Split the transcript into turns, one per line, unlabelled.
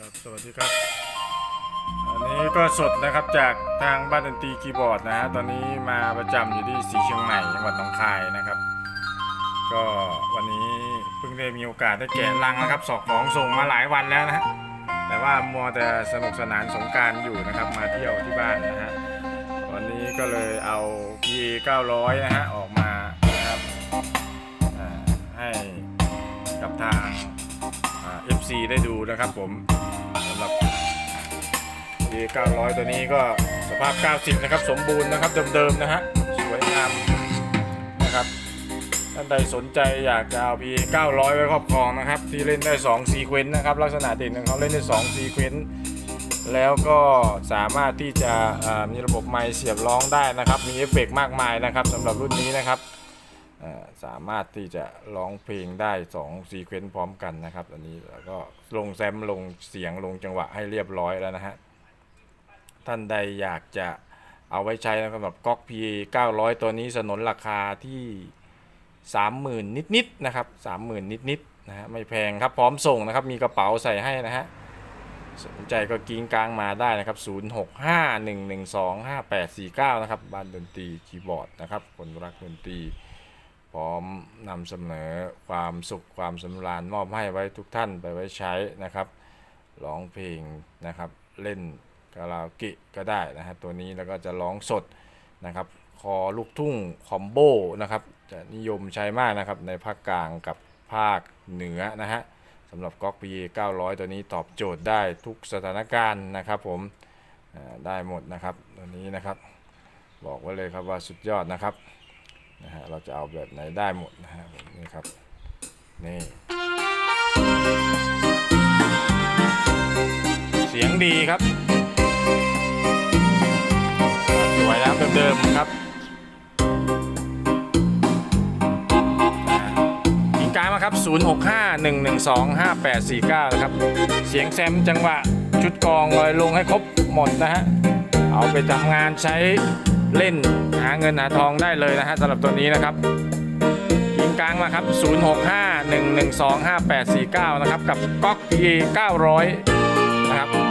ครับสวัสดีครับ อันนี้ก็สดนะครับจากทางบ้านดนตรีคีย์บอร์ดนะฮะตอนนี้มาประจำอยู่ที่สีเชียงใหม่จังหวัดหนองคายนะครับ ก็วันนี้เพิ่งได้มีโอกาสได้แกะลังนะครับสอกของส่งมาหลายวันแล้วนะฮะแต่ว่ามัวแต่สนุกสนานสงการอยู่นะครับมาเที่ยวที่บ้านนะฮะวันนี้ก็เลยเอา P 900 นะฮะออกมา FC ได้ดูนะครับผมสำหรับ P 900 ตัวนี้ก็สภาพ 90 นะครับ สมบูรณ์นะครับเดิมๆนะฮะสวยงามนะครับท่านใดสนใจอยากจะเอา P 900 ไว้ครอบครองนะครับ ที่เล่นได้2ซีเควนต์นะครับ ลักษณะเด่นของเขาเล่นได้2ซีเควนต์แล้วก็สามารถที่จะมีระบบไมค์เสียบร้องได้นะครับ มีเอฟเฟกต์มากมายนะครับสำหรับรุ่นนี้นะครับ สามารถที่จะร้องเพลงได้2ซีเควนต์พร้อมกันนะครับอันนี้แล้วก็ลงแซมลงเสียงลงจังหวะให้เรียบร้อยแล้วนะฮะท่านใดอยากจะเอาไว้ใช้นะครับสำหรับก๊อก P 900 ตัวนี้สนนราคาที่ 30,000 นิดๆนะครับ 30,000 นิดๆนะฮะไม่แพงครับพร้อมส่งนะครับ มีกระเป๋าใส่ให้นะฮะสนใจก็กิ้งกลางมาได้นะครับ 0651125849 นะครับบ้านดนตรีคีย์บอร์ดนะครับคนรักดนตรี พร้อมนำเสนอความสุขความสำราญมอบให้ไว้ทุกท่านไปไว้ใช้นะครับร้องเพลงนะครับ เล่นคาราโอเกะก็ได้นะฮะตัวนี้แล้วก็จะร้องสดนะครับ คอลูกทุ่งคอมโบนะครับจะนิยมใช้มากนะครับในภาคกลางกับภาคเหนือนะฮะสำหรับก๊อก p 900 ตัวนี้ตอบโจทย์ได้ทุกสถานการณ์นะครับผมได้หมดนะครับตัวนี้นะครับ บอกไว้เลยครับว่าสุดยอดนะครับ นะฮะเราจะเอาแบบไหนได้หมดนะฮะนี่ครับนี่เสียงดีครับสวยแล้วเดิมๆครับอ่ายิงกางมาครับ 0651125849 นะครับ เสียงแซมจังหวะ ชุดกองลอยลงให้ครบหมดนะฮะ เอาไปทำงานใช้ เล่นหาเงินหาทองได้เลยนะฮะสำหรับตัวนี้นะครับยิงกลางมาครับ 0651125849 นะครับ กับก๊อก P 900 นะครับ